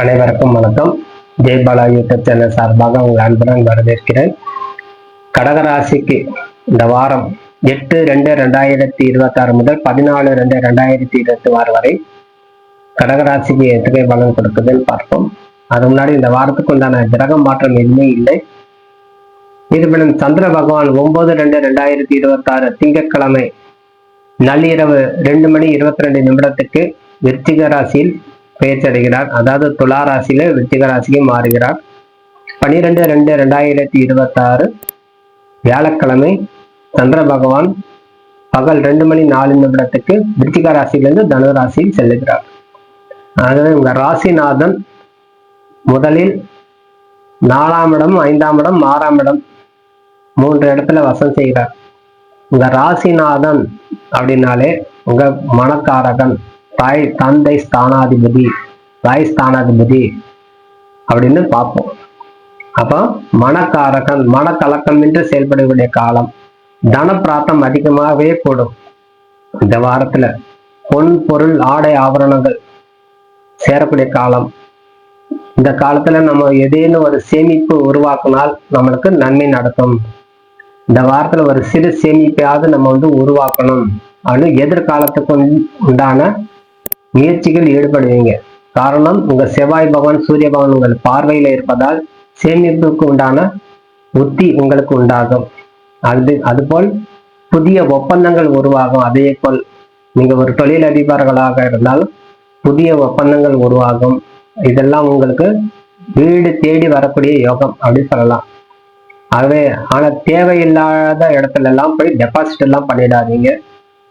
அனைவருக்கும் வணக்கம். Jaibala YouTube channel சார்பாக உங்கள் அன்புடன் வரவேற்கிறேன். கடகராசிக்கு இந்த வாரம் எட்டு ரெண்டு ரெண்டாயிரத்தி இருபத்தாறு முதல் பதினாலு ரெண்டு ரெண்டாயிரத்தி இருபத்தி ஆறு வரை கடகராசிக்கு எத்தகைய பலன் கொடுக்குதுன்னு பார்ப்போம். அது முன்னாடி இந்த வாரத்துக்கு உண்டான கிரக மாற்றம் எதுவுமே இல்லை. இருப்பினும் சந்திர பகவான் ஒன்பது ரெண்டு ரெண்டாயிரத்தி இருபத்தாறு திங்கட்கிழமை நள்ளிரவு ரெண்டு மணி இருபத்தி ரெண்டு நிமிடத்துக்கு விருச்சிக ராசியில் பெயர்ச்சி அடைகிறார் அதாவது துலா ராசியில விருச்சிக ராசிக்கு மாறுகிறார். பனிரெண்டு ரெண்டு ரெண்டாயிரத்தி இருபத்தாறு வியாழக்கிழமை சந்திர பகவான் பகல் ரெண்டு மணி நாலு நிமிடத்துக்கு விருச்சிக ராசியிலிருந்து தனு ராசியில் செல்லுகிறார். ஆகவே உங்க ராசிநாதன் முதலில் நாலாம் இடம் ஐந்தாம் இடம் ஆறாம் இடம் மூன்று இடத்துல வசம் செய்கிறார். உங்க ராசிநாதன் அப்படின்னாலே உங்க மனக்காரகன். தாய் தந்தை ஸ்தானாதிபதி தாய் ஸ்தானாதிபதி அப்படின்னு பார்ப்போம். அப்போ மனக்காரகன் மனக்கலக்கம் என்று செயல்படக்கூடிய காலம் தன பிராத்தம் அதிகமாகவே கூடும். இந்த வாரத்துல பொன் பொருள் ஆடை ஆபரணங்கள் சேரக்கூடிய காலம். இந்த காலத்துல நம்ம ஏதேனும் ஒரு சேமிப்பு உருவாக்கினால் நம்மளுக்கு நன்மை நடக்கும். இந்த வாரத்துல ஒரு சிறு சேமிப்பையாவது நம்ம வந்து உருவாக்கணும். அப்படின்னு எதிர்காலத்துக்கு உண்டான முயற்சிகள் ஈடுபடுவீங்க. காரணம் உங்க செவ்வாய் பகவான் சூரிய பகவான் உங்கள் பார்வையில இருப்பதால் சேமிப்புக்கு உண்டான புத்தி உங்களுக்கு உண்டாகும். அது அதுபோல் புதிய ஒப்பந்தங்கள் உருவாகும். அதே போல் நீங்க ஒரு தொழில் அதிபர்களாக இருந்தால் புதிய ஒப்பந்தங்கள் உருவாகும். இதெல்லாம் உங்களுக்கு வீடு தேடி வரக்கூடிய யோகம் அப்படின்னு சொல்லலாம். ஆகவே ஆனா தேவையில்லாத இடத்துல எல்லாம் போய் டெபாசிட் எல்லாம் பண்ணிடாதீங்க.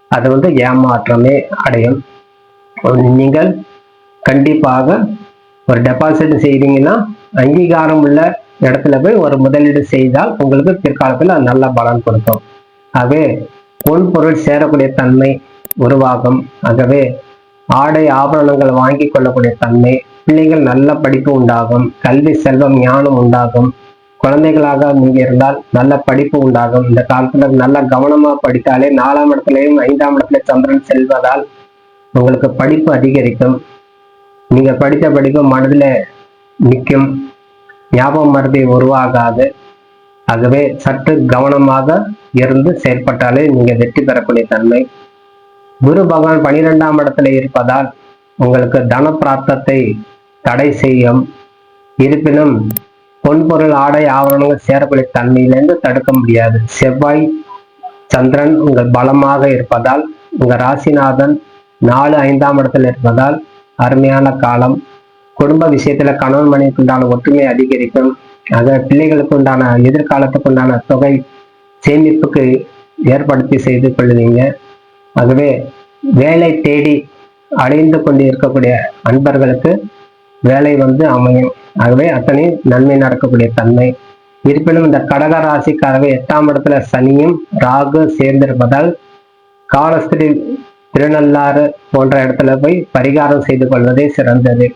அது வந்து ஏமாற்றமே அடையும். நீங்கள் கண்டிப்பாக ஒரு டெபாசிட் செய்தீங்கன்னா அங்கீகாரம் உள்ள இடத்துல போய் ஒரு முதலீடு செய்தால் உங்களுக்கு பிற்காலத்தில் அது நல்ல பலன் கொடுக்கும். ஆகவே பொன் பொருள் சேரக்கூடிய தன்மை உருவாகும். ஆகவே ஆடை ஆபரணங்கள் வாங்கி கொள்ளக்கூடிய தன்மை பிள்ளைகள் நல்ல படிப்பு உண்டாகும். கல்வி செல்வம் ஞானம் உண்டாகும். குழந்தைகளாக நீங்க இருந்தால் நல்ல படிப்பு உண்டாகும். இந்த காலத்துல நல்ல கவனமா படித்தாலே நாலாம் இடத்துலயும் ஐந்தாம் இடத்துல சந்திரன் செல்வதால் உங்களுக்கு படிப்பு அதிகரிக்கும். நீங்க படித்த படிப்பு மனதில் நிற்கும். ஞாபகம் மருதி உருவாகாது. ஆகவே சற்று கவனமாக இருந்து செயற்பட்டாலே நீங்க வெற்றி பெறக்கூடிய தன்மை. குரு பகவான் பனிரெண்டாம் இடத்துல இருப்பதால் உங்களுக்கு தன பிராப்தத்தை தடை செய்யும். இருப்பினும் பொன்பொருள் ஆடை ஆவரணங்கள் சேரக்கூடிய தன்மையிலிருந்து தடுக்க முடியாது. செவ்வாய் சந்திரன் உங்கள் பலமாக இருப்பதால் உங்க ராசிநாதன் நாலு ஐந்தாம் இடத்துல இருப்பதால் அருமையான காலம். குடும்ப விஷயத்துல கணவன் மனைவிக்கு உண்டான ஒற்றுமை அதிகரிக்கும். ஆக பிள்ளைகளுக்கு உண்டான எதிர்காலத்துக்கு உண்டான தொகை சேமிப்புக்கு ஏற்படுத்தி செய்து கொள்வீங்க. ஆகவே வேலை தேடி அடைந்து கொண்டு இருக்கக்கூடிய அன்பர்களுக்கு வேலை வந்து அமையும். ஆகவே அத்தனை நன்மை நடக்கக்கூடிய தன்மை. இருப்பினும் இந்த கடக ராசிக்காகவே எட்டாம் இடத்துல சனியும் ராகு சேர்ந்திருப்பதால் காலஸ்திரி திருநள்ளாறு போன்ற இடத்துல போய் பரிகாரம் செய்து கொள்வதே சிறந்தது.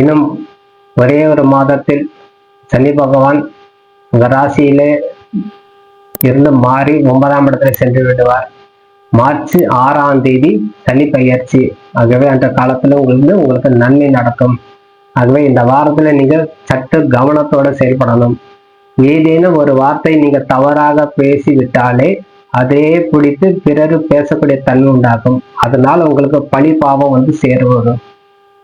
இன்னும் ஒரே ஒரு மாதத்தில் சனி பகவான் உங்கள் ராசியிலே இருந்து மாறி ஒன்பதாம் இடத்துல சென்று விடுவார். மார்ச் ஆறாம் தேதி சனி பயிற்சி ஆகவே அந்த காலத்துல உங்களுக்கு உங்களுக்கு நன்மை நடக்கும். ஆகவே இந்த வாரத்துல நீங்க சற்று கவனத்தோட செயல்படணும். ஏதேனும் ஒரு வார்த்தை நீங்க தவறாக பேசிவிட்டாலே அதே பிடித்து பிறரு பேசக்கூடிய தன்மை உண்டாகும். அதனால உங்களுக்கு பழி பாவம் வந்து சேருவதும்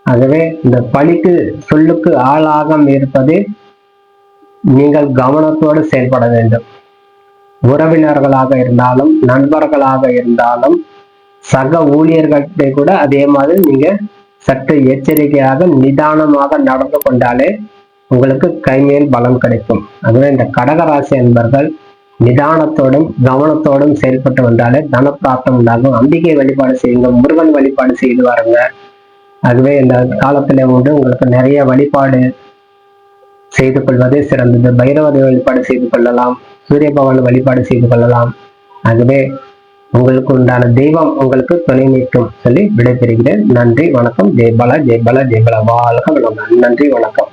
ஆகவே இந்த பழிக்கு சொல்லுக்கு ஆளாகம் இருப்பது நீங்கள் கவனத்தோடு செயல்பட வேண்டும். உறவினர்களாக இருந்தாலும் நண்பர்களாக இருந்தாலும் சக ஊழியர்கள்ட்ட கூட அதே மாதிரி நீங்க சற்று எச்சரிக்கையாக நிதானமாக நடந்து கொண்டாலே உங்களுக்கு கைமேல் பலம் கிடைக்கும். அதுவே இந்த கடகராசி என்பர்கள் நிதானத்தோடும் கவனத்தோடும் செயல்பட்டு வந்தாலே தனப்பிராப்தம் உண்டாகும். அம்பிகை வழிபாடு செய்யுங்க முருகன் வழிபாடு செய்து வாருங்க. அதுவே இந்த காலத்துல வந்து உங்களுக்கு நிறைய வழிபாடு செய்து கொள்வதே சிறந்தது. பைரவர் வழிபாடு செய்து கொள்ளலாம் சூரிய பகவான் வழிபாடு செய்து கொள்ளலாம். ஆகவே உங்களுக்கு உண்டான தெய்வம் உங்களுக்கு துணை நிற்கும் சொல்லி விடைபெறுகிறேன். நன்றி வணக்கம். ஜெய்பாலா ஜெய்பாலா ஜெய்பாலா வாழ்க வளம் நன்றி வணக்கம்.